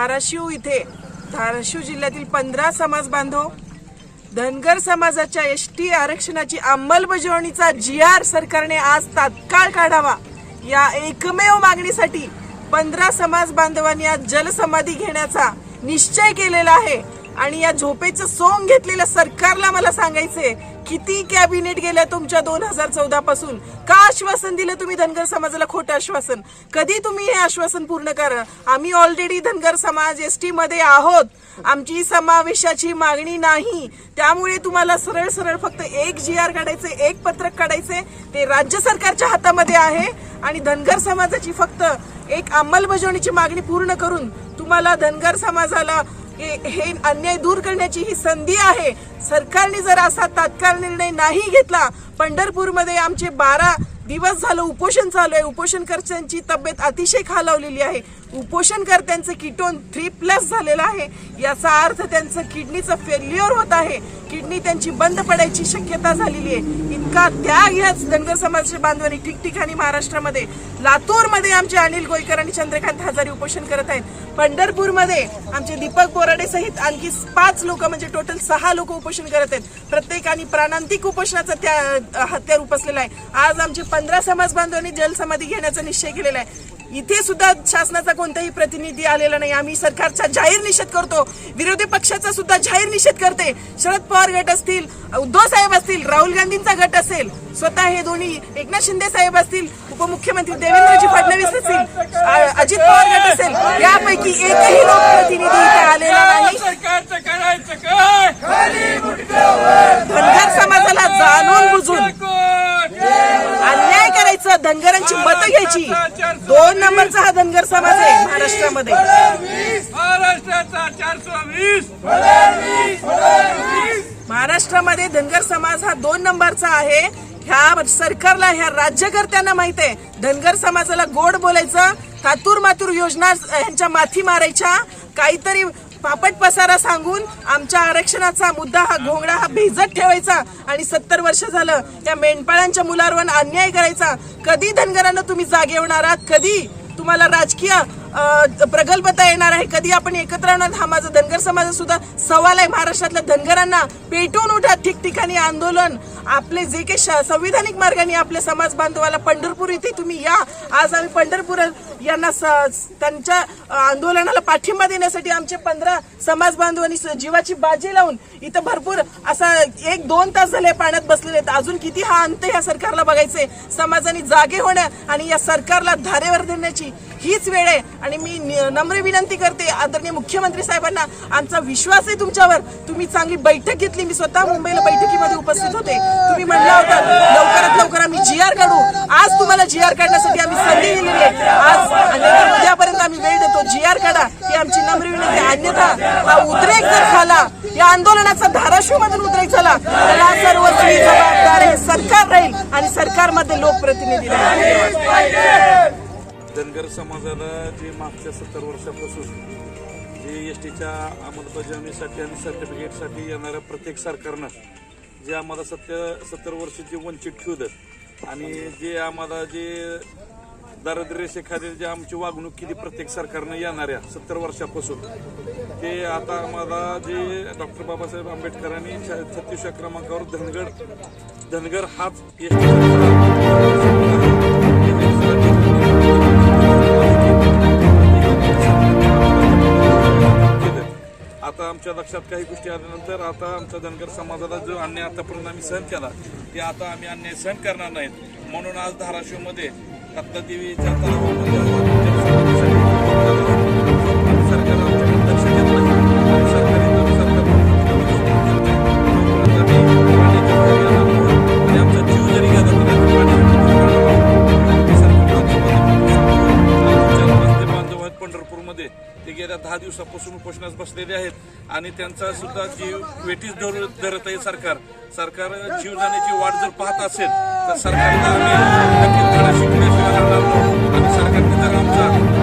धाराशिव इथे. धाराशिव जिल्ह्यातील पंधरा समाज बांधव धनगर समाजाच्या एस टी आरक्षणाची अंमलबजावणीचा जी आर सरकारने आज तात्काळ काढावा. या एकमेव मागणीसाठी पंधरा समाज बांधवांनी आज जलसमाधी घेण्याचा निश्चय केलेला आहे. आणि या झोपेचं सोंग घेतलेल्या सरकारला मला सांगायचंय किती कॅबिनेट गेल्या तुमच्या दोन हजार चौदा पासून? का आश्वासन दिलं तुम्ही धनगर समाजाला खोटं आश्वासन? कधी तुम्ही हे आश्वासन पूर्ण करा? आम्ही ऑलरेडी धनगर समाज एस टी मध्ये आहोत. आमची समावेशाची मागणी नाही. त्यामुळे तुम्हाला सरळ सरळ फक्त एक जी आर काढायचे एक पत्रक काढायचे ते राज्य सरकारच्या हातामध्ये आहे आणि धनगर समाजाची फक्त एक अंमलबजावणीची मागणी पूर्ण करून तुम्हाला धनगर समाजाला हे हे अन्याय दूर करण्याची ही संधी आहे. सरकारने जर असा तात्काळ निर्णय नाही घेतला पंढरपूरमध्ये आमचे बारा दिवस झालं उपोषण चालू आहे. उपोषणकर्त्यांची तब्येत अतिशय खालावलेली आहे. उपोषणकर्त्यांचं किटोन थ्री प्लस झालेलं आहे. याचा अर्थ त्यांचं किडनीचं फेल्युअर होत आहे. किडनी त्यांची बंद पडायची शक्यता झालेली आहे. इतका त्याग याच धनगर समाजाच्या बांधवांनी ठिकठिकाणी महाराष्ट्रामध्ये लातूरमध्ये आमचे अनिल गोयकर आणि चंद्रकांत हजारी उपोषण करत आहेत. पंढरपूरमध्ये आमचे दीपक बोराडे सहित आणखी पाच लोक म्हणजे टोटल सहा लोक उपोषण करत आहेत. प्रत्येकाने प्राणांतिक उपोषणाचा त्या हत्यार उपसलेला आहे. आज आमचे पंधरा समाज बांधवांनी जलसमाधी घेण्याचा निश्चय केलेला आहे. इथे सुद्धा शासनाचा कोणताही प्रतिनिधी आलेला नाही. आम्ही सरकारचा जाहीर निषेध करतो. विरोधी पक्षाचा सुद्धा जाहीर निषेध करते. शरद पवार गट असतील उद्धव साहेब असतील राहुल गांधींचा गट असेल स्वतः हे दोन्ही एकनाथ शिंदे साहेब असतील उपमुख्यमंत्री देवेंद्रजी फडणवीस असतील अजित पवार गट असेल यापैकी एकही लोकप्रतिनिधी इथे आलेला नाही सरकारचं करायचं काय धनगर समाजाला जाणून बुजून कोण? अन्याय करायचं धनगरांची घ्यायची दोन नंबरचा हा धनगर समाज आहे महाराष्ट्रामध्ये. महाराष्ट्रामध्ये धनगर समाज हा दोन नंबरचा आहे. ह्या सरकारला ह्या राज्यकर्त्यांना माहीत आहे. धनगर समाजाला गोड बोलायचं. तातूर मातूर योजना ह्यांच्या माथी मारायच्या. काहीतरी पापट पसारा सांगून आमच्या आरक्षणाचा मुद्दा हा घोंगडा हा भेजत ठेवायचा आणि सत्तर वर्ष झालं त्या मेंढपाळांच्या मुलावर अन्याय करायचा. कधी धनगरांना तुम्ही जागे होणार आहात? कधी? तुम्हाला राजकीय प्रगल्भता येणार आहे? कधी आपण एकत्र होणार हा माझा धनगर समाज सुद्धा सवाल आहे. महाराष्ट्रातल्या धनगरांना पेटवून उठा ठिकठिकाणी आंदोलन. आपले जे काही संविधानिक मार्गाने आपल्या समाज बांधवाला पंढरपूर इथे तुम्ही या. आज आम्ही पंढरपूर यांना स- त्यांच्या आंदोलनाला पाठिंबा देण्यासाठी आमचे पंधरा समाज बांधवांनी स- जीवाची बाजी लावून इथं भरपूर असा एक दोन तास झाले पाण्यात बसलेले आहेत. अजून किती हा अंत ह्या सरकारला बघायचंय. समाजाने जागे होण्या आणि या सरकारला धारेवर धरण्याची हीच वेळ आहे. आणि मी नम्र विनंती करते आदरणीय मुख्यमंत्री साहेबांना आमचा विश्वास आहे तुमच्यावर. तुम्ही चांगली बैठक घेतली. मी स्वतः मुंबईला बैठकीमध्ये उपस्थित होते. तुम्ही म्हणला होता लवकरात लवकर आम्ही जी आर काढू. आज तुम्हाला जी आर काढण्यासाठी आम्ही संधी दिलेली आहे. आज आणि उद्यापर्यंत आम्ही वेळ देतो जी आर काढा ही आमची नम्र विनंती अन्यथा हा उद्रेक जर झाला या आंदोलनाचा धाराशिव मधून उद्रेक झाला त्याला सर्वस्वी जबाबदार हे सरकार राहील आणि सरकारमध्ये लोकप्रतिनिधी राहील. धनगर समाजाला जे मागच्या सत्तर वर्षापासून जे एस टीच्या अंमलबजावणीसाठी आणि सर्टिफिकेटसाठी येणाऱ्या प्रत्येक सरकारनं जे आम्हाला सत्य सत्तर वर्ष जे वंचित ठेवलं आणि जे आम्हाला जे दारिद्र्यरेषेखालील जे आमची वागणूक केली प्रत्येक सरकारनं येणाऱ्या सत्तर वर्षापासून ते आता आम्हाला जे डॉक्टर बाबासाहेब आंबेडकरांनी छत्तीसव्या क्रमांकावर धनगर धनगर हाच आता आमच्या लक्षात काही गोष्टी आल्यानंतर आता आमच्या धनगर समाजाला जो अन्याय आतापर्यंत आम्ही सहन केला ते आता आम्ही अन्याय सहन करणार नाहीत. म्हणून आज धाराशिवमध्ये रत्नादेवीच्या तलावामध्ये सरकार आमच्याकडे लक्ष देत नाही. जीव जरी पंढरपूरमध्ये ते गेल्या दहा दिवसापासून उपोषणास बसलेले आहेत आणि त्यांचा सुद्धा जीव वेटीस धर धरत आहे सरकार सरकार जीव जाण्याची वाट जर पाहत असेल तर सरकारला आम्ही नक्कीच धडा